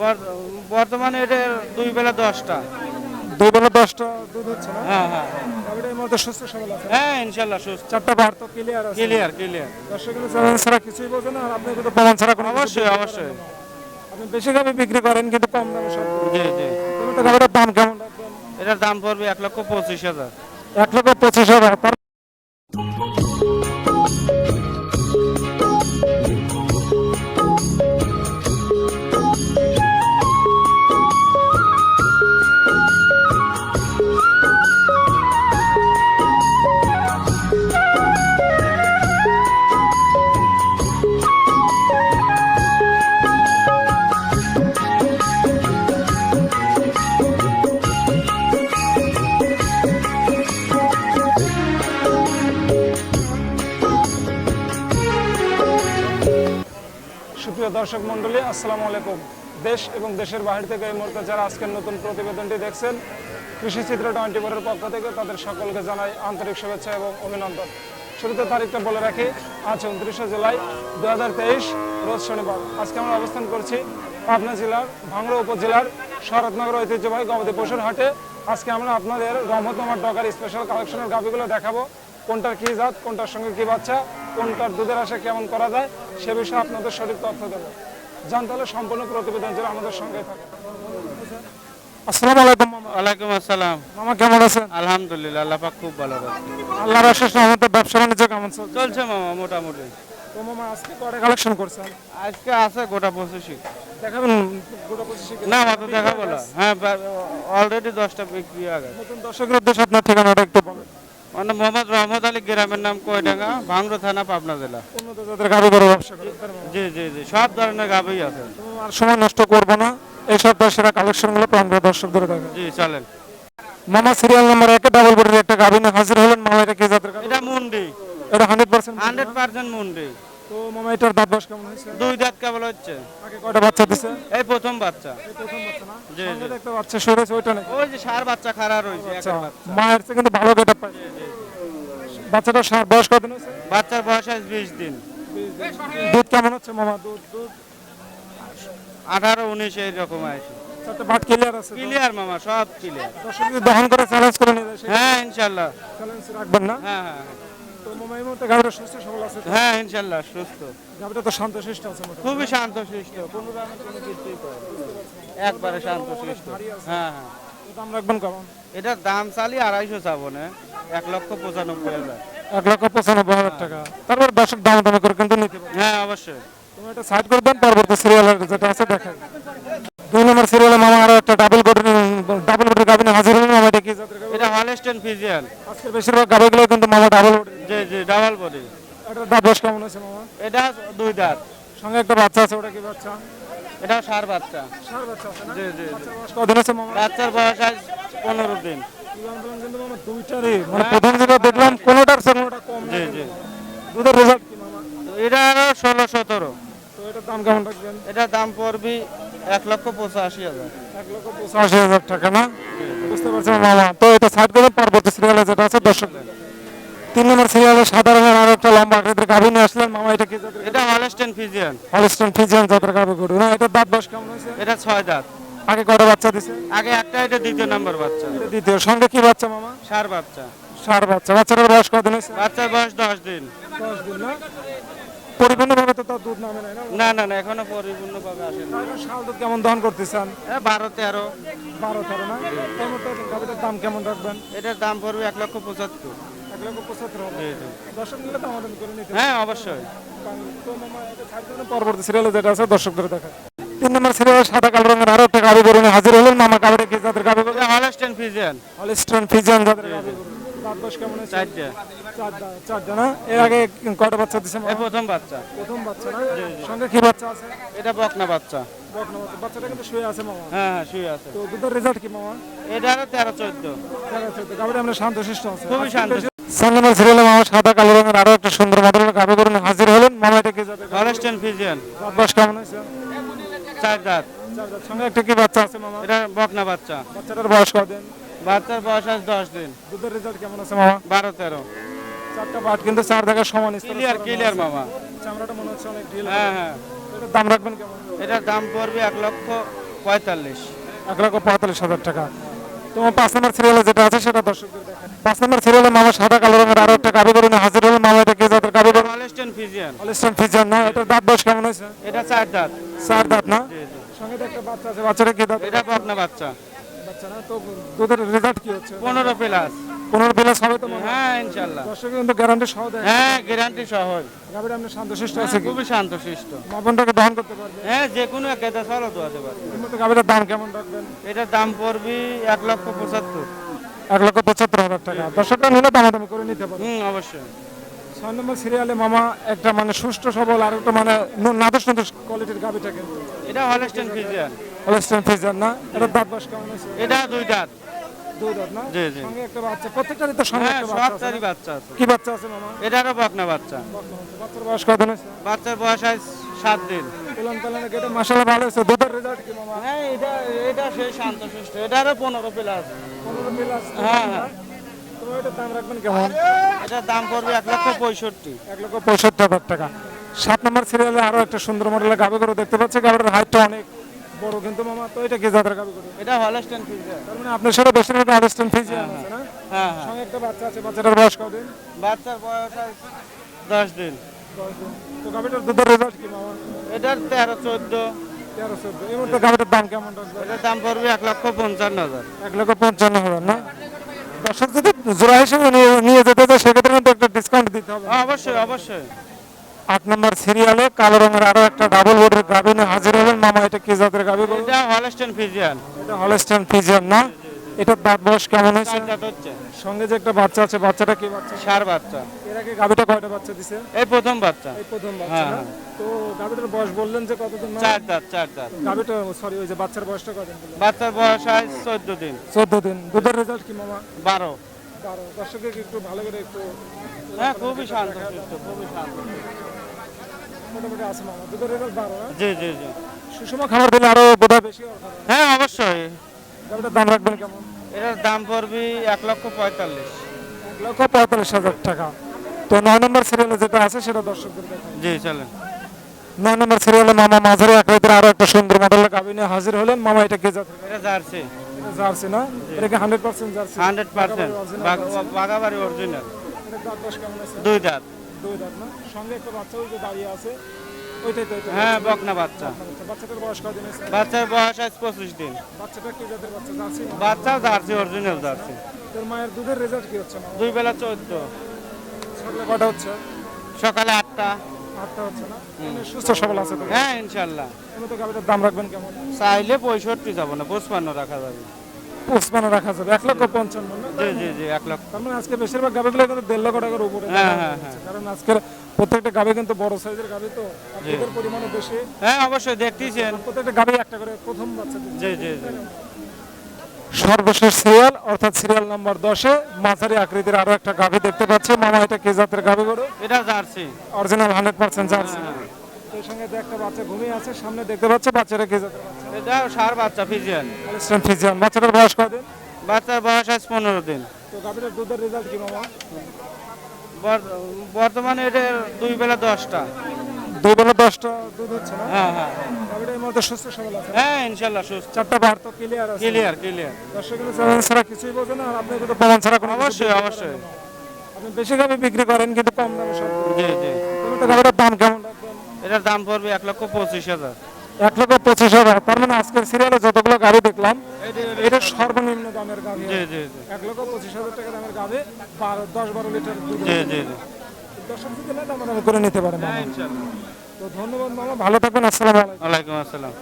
বর- বর্তমানে এটা দুই বেলা দশটা। দুই বেলা দশটা দুধ হচ্ছে না? হ্যাঁ হ্যাঁ। সুস্থ সবল আছে। হ্যাঁ ইনশাল্লাহ সুস্থ। চারটা বার তো ক্লিয়ার আছে ক্লিয়ার ক্লিয়ার দর্শকের ছাড়া কিছুই বোঝে না আর আপনি কিন্তু প্রমাণ ছাড়া কোনো অবশ্যই অবশ্যই। আপনি বেশি বিক্রি করেন কিন্তু কম দামে সব জি জি। তো গাভিটার দাম কেমন এটার দাম পড়বে এক লক্ষ পঁচিশ হাজার। এক লক্ষ পঁচিশ হাজার। সুপ্রিয় দর্শক মণ্ডলী, আসসালামু আলাইকুম। দেশ এবং দেশের বাইরে থেকে এই মুহূর্তে যারা আজকের নতুন প্রতিবেদনটি দেখছেন, কৃষি চিত্র টোয়েন্টি ফোরের পক্ষ থেকে তাদের সকলকে জানাই আন্তরিক শুভেচ্ছা এবং অভিনন্দন। শুরুতে তারিখটা বলে রাখি, আজ উনত্রিশে জুলাই দু হাজার তেইশ, রোজ শনিবার। আজকে আমরা অবস্থান করছি পাবনা জেলার ভাঙড়া উপজেলার শরৎনগর ঐতিহ্যবাহী গবাদি পশুর হাটে। আজকে আমরা আপনাদের রহমতনামার ডকার স্পেশাল কালেকশনের গাভিগুলো দেখাবো, কোনটার কি জাত, কোনটার সঙ্গে কি বাচ্চা কোনটার দুধের আশা কেমন করা যায় সে বিষয়ে আপনাদের সঠিক তথ্য দেবো। জানতে হলে সম্পূর্ণ প্রতিবেদন জন্য আমাদের সঙ্গে থাকে আসসালামু আলাইকুম ওয়ালাইকুম আসসালাম। মামা কেমন আছেন? আলহামদুলিল্লাহ আল্লাহ পাক খুব ভালো আল্লাহর ব্যবসা বাণিজ্য কেমন চলছে? চলছে মামা মোটামুটি। তো মামা আজকে কটা কালেকশন করছেন? আজকে আছে গোটা পঁচিশি দেখাবেন গোটা পঁচিশে না মাত্র দেখা বলো হ্যাঁ অলরেডি দশটা বিক্রি হয়ে নতুন দর্শকের উদ্দেশ্যে আপনার ঠিকানাটা একটু বলেন। মানে মোহাম্মদ রহমত আলী গ্রামের নাম কয়ডাঙ্গা? ভাঙড়া থানা পাবনা জেলা। উন্নত জাতের ব্যবসা। জি জি জি। সব ধরনের গাভি আছে। আর সময় নষ্ট করব না। এই সপ্তাহের সেরা কালেকশনগুলো প্রাণপ্রিয় দর্শকদের দেখেন জি চলেন। মামা সিরিয়াল নাম্বার একে ডাবল বডির একটা গাভি নিয়ে হাজির হলেন মামা এটা কি জাতের এটা মুন্ডি। এটা হান্ড্রেড পার্সেন্ট হান্ড্রেড পার্সেন্ট মুন্ডি। তো মামা এটার দাঁত বয়স কেমন হয়েছে? দুই দাঁত কেবল হচ্ছে। আগে কয়টা বাচ্চা দিছে? এই প্রথম বাচ্চা। এই প্রথম বাচ্চা না? জি, জি। দেখতে বাচ্চা হয়েছে ওইটা নাকি? ওই যে সার বাচ্চা খারা রয়েছে আচ্ছা। একের বাচ্চা। মায়ের কিন্তু ভালো গেটা পাইছে বাচ্চাটা সার বয়স হয়েছে? বাচ্চার বয়স আজ বিশ দিন। দুধ কেমন হচ্ছে মামা? দুধ দুধ? আঠারো উনিশ এইরকম আছে। বাট ক্লিয়ার আছে ক্লিয়ার মামা সব ক্লিয়ার দর্শক দহন করে চ্যালেঞ্জ করে নিয়ে হ্যাঁ ইনশাল্লাহ। চ্যালেঞ্জ রাখবেন না? হ্যাঁ হ্যাঁ তো মামা এই মুহূর্তে গাড়িটা সুস্থ সবল আছে হ্যাঁ ইনশাল্লাহ সুস্থ। গাড়িটা তো শান্ত শিষ্ট আছে খুবই শান্ত শিষ্ট কোনো ধরনের কোনো কিছুই করে একবারে শান্ত শিষ্ট হ্যাঁ হ্যাঁ। তো দাম রাখবেন কেমন এটার দাম চালি আড়াইশো চাবো না। এক লক্ষ পঁচানব্বই হাজার। এক লক্ষ পঁচানব্বই হাজার টাকা। তারপর দর্শক দাম দামে করে কিন্তু নিতে পারবে। হ্যাঁ অবশ্যই। তুমি এটা সাইড করে দেন পরবর্তী সিরিয়ালের যেটা আছে দেখাই দুই নম্বর সিরিয়ালে মামা আরও একটা ডাবল বডির ডাবল বডির গাবিনে হাজির হলেন মামা এটা কি এটা হলস্টেন ফিজিয়াল আজকের বেশিরভাগ গাবিগুলো কিন্তু মামা double G G double body এটার দাঁত বয়স কেমন আছে মামা? এটা দুই দাঁত। সঙ্গে একটা বাচ্চা আছে ওটা কি বাচ্চা? এটা সার বাচ্চা। সার বাচ্চা আছে না? জি জি জি। বাচ্চার বয়স কদিন আছে মামা? বাচ্চার বয়স আজ পনেরো দিন। কিন্তু মামা মানে প্রথম যেটা দেখলাম কোনোটার চেয়ে কোনোটা কম জি জি। দুধের রেজাল্ট কি মামা? এটা ষোলো সতেরো। তো এটার দাম কেমন রাখবেন? এটার দাম পড়বি এক লক্ষ পঁচাশি হাজার। এক লক্ষ পঁচাশি হাজার টাকা না? বুঝতে পারছেন মামা। তো এটা সাইড করে পরবর্তী সিরিয়ালে যেটা আছে দর্শক তিন নম্বর সিরিয়ালে সাধারণ আর একটা লম্বা আকৃতির গাভী নিয়ে আসলেন। মামা এটা কি এটা হলস্টেন ফিজিয়ান হলস্টন ফিজিয়ান জাতের গাভী গরু না? এটা দাঁত বয়স কেমন হয়েছে? এটা ছয় দাঁত। আগে কয়টা বাচ্চা দিছে? আগে একটা এটা দ্বিতীয় নাম্বার বাচ্চা। দ্বিতীয়। সঙ্গে কি বাচ্চা মামা? সার বাচ্চা। সার বাচ্চা। বাচ্চাটার বয়স কদিন হয়েছে? বাচ্চার বয়স দশ দিন। দশ দিন না? পরিপূর্ণভাবে তো তার দুধ নামে না না না না এখনও পরিপূর্ণভাবে আসেনি। তাহলে শাল দুধ কেমন দহন করতেছেন? এ বারো তেরো। বারো তেরো না? মধ্যে গাভীটার দাম কেমন রাখবেন? এটার দাম পড়বে এক লক্ষ পঁচাত্তর। এক লক্ষ পঁচাত্তর দর্শক মিলে তো আমাদের করে নিতে হ্যাঁ অবশ্যই। তো মামা পরবর্তী সিরিয়ালে যেটা আছে দর্শকদের দেখা তিন নম্বর সিরিয়ালে সাদা কালো রঙের আরও একটা গাভী গরু হাজির হলেন মামা গাভীটা কি জাতের গাভী গরু? Holstein Friesian. হলিস্টন ফিজিয়ান জাতের গাভী গরু। এর আগে কয়টা বাচ্চা দিছে প্রথম বাচ্চা। প্রথম বাচ্চা না? সঙ্গে কি বাচ্চা আছে? এটা বকনা বাচ্চা। বকনা বাচ্চা। বাচ্চাটা কিন্তু শুয়ে আছে মামা। হ্যাঁ হ্যাঁ শুয়ে আছে। তো দুধের রেজাল্ট কি মামা? এটা আরও তেরো চোদ্দ। দেখা যাচ্ছে আমরা শান্ত শিষ্ট আছে। খুবই শান্ত মামা সাদা কালো রঙের আরও একটা সুন্দর মডেলের হাজির হলেন। মামা এটা কি ফিজিয়ান। কেমন হয়েছে? চার দাঁত সঙ্গে একটা কি বাচ্চা আছে মামা? এটা বকনা বাচ্চা। বাচ্চাটার বয়স কদিন বাচ্চার বয়স আজ দশ দিন। দুধের রেজাল্ট কেমন আছে মামা? বারো তেরো। চারটা বাট কিন্তু চার জায়গায় সমান ক্লিয়ার ক্লিয়ার মামা। চামড়াটা মনে হচ্ছে অনেক ঢিল হ্যাঁ হ্যাঁ। এটার দাম রাখবেন কেমন? এটার দাম পড়বে এক লক্ষ পঁয়তাল্লিশ। এক লক্ষ পঁয়তাল্লিশ হাজার টাকা। তোমার পাঁচ নম্বর সিরিয়ালে যেটা আছে সেটা দর্শকদের পাঁচ নম্বর সিরিয়ালে মামা সাদা কালো রঙের আরও একটা গাবি গরু নিয়ে হাজির হলো মামা এটা কি জাতের হলস্টেন ফিজিয়ান অলিস্টান ফিজার না? এটার দাঁত বয়স কেমন হয়েছে? এটা চার দাঁত। চার দাঁত না। সঙ্গে তো একটা বাচ্চা আছে বাচ্চাটা কি দাঁত? এটা বকনা বাচ্চা। বাচ্চা না তো দুধের রেজাল্ট কি হচ্ছে? পনেরো প্লাস পনেরো প্লাস হবে তো হয়? হ্যাঁ ইনশাল্লাহ। দর্শক কিন্তু গ্যারান্টি সহ দেয়। হ্যাঁ গ্যারান্টি সহ। গাবিটা আপনি শান্তশিষ্ট হ্যাঁ, আছে কি? খুবই শান্তশিষ্ট। মাপনটাকে দহন করতে পারবে? হ্যাঁ যে কোনো এক একটা সরো দোয়াতে পারবে এর মধ্যে গাবিটার দাম কেমন রাখবেন? এটার দাম পড়বে এক লক্ষ পঁচাত্তর। এক লক্ষ পঁচাত্তর হাজার টাকা। দর্শকরা নিলে দামাদামি করে নিতে পারবে। হুম অবশ্যই। ছয় নম্বর সিরিয়ালে মামা একটা মানে সুষ্ঠু সবল আর একটা মানে ন- নাদুস নাদুস কোয়ালিটির গাবিটা কিন্তু। এটা হলস্টেন ফিজিয়ান হলস্টাইন ফিজার না? এটা দাঁত বয়স কেমন আছে এটা দুই দাঁত। দুই দাঁত না? জি, জি। সঙ্গে একটা বাচ্চা। প্রত্যেকটারই তো সঙ্গে হ্যাঁ একটা বাচ্চা আছে বাচ্চা আছে। কি বাচ্চা আছে মামা? এটারও বকনা বাচ্চা। বাচ্চার বয়স হয়েছে? বাচ্চার বয়স আজ সাত দিন। কেটে মাসালা ভালো হয়েছে। দুধের রেজাল্ট কি মামা? হ্যাঁ এটা এটা সেই শান্তশিষ্ট এটারও পনেরো প্লাস পনেরো প্লাস হ্যাঁ হ্যাঁ। দাম রাখবেন কেমন? এটার দাম পড়বে এক লক্ষ পঁয়ষট্টি। এক লক্ষ পঁয়ষট্টি হাজার টাকা। সাত নম্বর সিরিয়ালে আরও একটা সুন্দর মডেলের গাবি দেখতে পাচ্ছি। গাবিটার হাইটটা অনেক। বড় কিন্তু মামা তো এটা কি জাতের গাবি গরু? এটা হলস্টেন ফিজিয়ান তার মানে আপনার সাথে বেশিরভাগ আলোচনা ফিজিয়ান আছে না? হ্যাঁ হ্যাঁ। সঙ্গে একটা বাচ্চা আছে। বাচ্চাটার বয়স কদিন বাচ্চার বয়স দশ দিন। দিন। তো গাবিটার দুধের রেজাল্ট কি মামা? এটার তেরো চোদ্দ। তেরো চোদ্দ। এই গাবিটার দাম কেমন? এটার দাম পড়বে এক লক্ষ পঞ্চান্ন হাজার। এক লক্ষ পঞ্চান্ন হাজার না? দর্শক যদি জোড়া হিসেবে নিয়ে যেতে চায় সেক্ষেত্রে কিন্তু একটা ডিসকাউন্ট দিতে হবে। হ্যাঁ, অবশ্যই অবশ্যই। আট নম্বর সিরিয়ালে কালো রঙের আরও একটা ডাবল বোর্ডের গাবি নিয়ে হাজির হবেন। মামা এটা কি জাতের গাবি এটা হলস্টেন ফিজিয়ান এটা হলস্টেন ফিজিয়ান না? এটার দাঁত বয়স কেমন হয়েছে? দাঁত হচ্ছে। সঙ্গে যে একটা বাচ্চা আছে বাচ্চাটা কি বাচ্চা? সার বাচ্চা। এর আগে গাবিটা কয়টা বাচ্চা দিছে? এই প্রথম বাচ্চা। এই প্রথম বাচ্চা হ্যাঁ, না? হ্যাঁ। তো গাবিটার বয়স বললেন যে কতদিন না? চার দাঁত চার দাঁত। গাবিটা সরি ওই যে বাচ্চার বয়সটা কতদিন বললেন? বাচ্চার বয়স আজ চোদ্দ দিন। চোদ্দ দিন। দুধের রেজাল্ট কি মামা? বারো। বারো। দর্শকের একটু ভালো করে একটু হ্যাঁ খুবই শান্ত সুস্থ খুবই শান্ত। মোটামুটি আছে মামা। দুধের রেজাল্ট বারো না জি জি জি। সুষম খাবার দিলে আরও বোধহয় বেশি হবে। হ্যাঁ অবশ্যই। গাবিটার দাম রাখবেন কেমন? এটার দাম পড়বে এক লক্ষ পঁয়তাল্লিশ। এক লক্ষ পঁয়তাল্লিশ হাজার টাকা। তো নয় নম্বর সিরিয়ালে যেটা আছে সেটা দর্শকদের জি চলেন। নয় নম্বর সিরিয়ালে মামা মাঝারি আকৃতির আরও একটা সুন্দর মডেলের গাবি নিয়ে হাজির হলেন। মামা এটা কে জাতের? এটা জার্সি। জার্সি না? এটা কি hundred percent Jersey. Hundred percent. Bagabari original দুই দাঁত। দুই দাঁত না? সঙ্গে একটা বাচ্চা যে দাঁড়িয়ে আছে। ওইটাই তো হ্যাঁ বকনা বাচ্চা। বাচ্চাটার বয়স কদিন বাচ্চার বয়স আজ পঁচিশ দিন। বাচ্চাটা কি জাতের বাচ্চা জার্সি অরিজিনাল জার্সি। তোর মায়ের দুধের রেজাল্ট কি হচ্ছে দুই বেলা চোদ্দ। সকালে কটা হচ্ছে? সকালে আটটা। আটটা হচ্ছে না? মানে সুস্থ সবল আছে তো? হ্যাঁ ইনশাল্লাহ। এমনি তো গাবিটার দাম রাখবেন কেমন? চাইলে পঁয়ষট্টি যাব না পঁচপান্ন রাখা যাবে। পঁচপান্ন রাখা যাবে এক লক্ষ পঞ্চান্ন জি জি জি এক লক্ষ। তার মানে আজকে বেশিরভাগ গাবিগুলো কিন্তু দেড় লক্ষ টাকার উপরে হ্যাঁ, দাম হ্যাঁ, কারণ আজকের প্রত্যেকটা গাবি কিন্তু বড় সাইজের গাবি তো দুধের পরিমাণও বেশি। হ্যাঁ অবশ্যই দেখতেছেন। প্রত্যেকটা গাবি একটা করে প্রথম বাচ্চা জি জি জি। সর্বশেষ সিরিয়াল অর্থাৎ সিরিয়াল নাম্বার দশে মাঝারি আকৃতির আরও একটা গাভি দেখতে পাচ্ছে। মামা এটা কি জাতের গাভি গরু এটা Jersey. Original hundred percent Jersey. এর সঙ্গে যে একটা বাচ্চা ঘুমিয়ে আছে সামনে দেখতে পাচ্ছে বাচ্চাটা কি জাতের এটা সার বাচ্চা ফিজিয়ান। ফিজিয়ান বাচ্চাটার বয়স কদিন বাচ্চার বয়স আজ পনেরো দিন। তো গাভিটার দুধের রেজাল্ট কি মামা? বর্তমানে এটা দুই বেলা দশটা। দুই বেলা দশটা দুধ হচ্ছে না হ্যাঁ হ্যাঁ সুস্থ সবল আছে। হ্যাঁ ইনশাল্লাহ সুস্থ। চারটা বার তো ক্লিয়ার আছে। ক্লিয়ার ক্লিয়ার দর্শক চ্যানেল ছাড়া কিছুই বোঝে না আপনি কিন্তু প্রমাণ ছাড়া কোনো অবশ্যই অবশ্যই। আপনি বেশি দামে বিক্রি করেন কিন্তু কম দামে সব জি জি। তো গাভিটার দাম কেমন? এটার দাম পড়বে এক লক্ষ পঁচিশ হাজার। এক লক্ষ পঁচিশ হাজার। তার মানে আজকের সিরিয়ালে যতগুলো গাড়ি দেখলাম এটা সর্বনিম্ন দামের গাড়ি। জি এক লক্ষ পঁচিশ হাজার টাকা দামের গাড়ি বারো দশ বারো লিটার দুধ জি জি জি। দর্শক যদি না দাম করে নিতে পারেন হ্যাঁ তো ধন্যবাদ মামা। ভালো থাকবেন আসসালাম আলাইকুম। আসসালাম।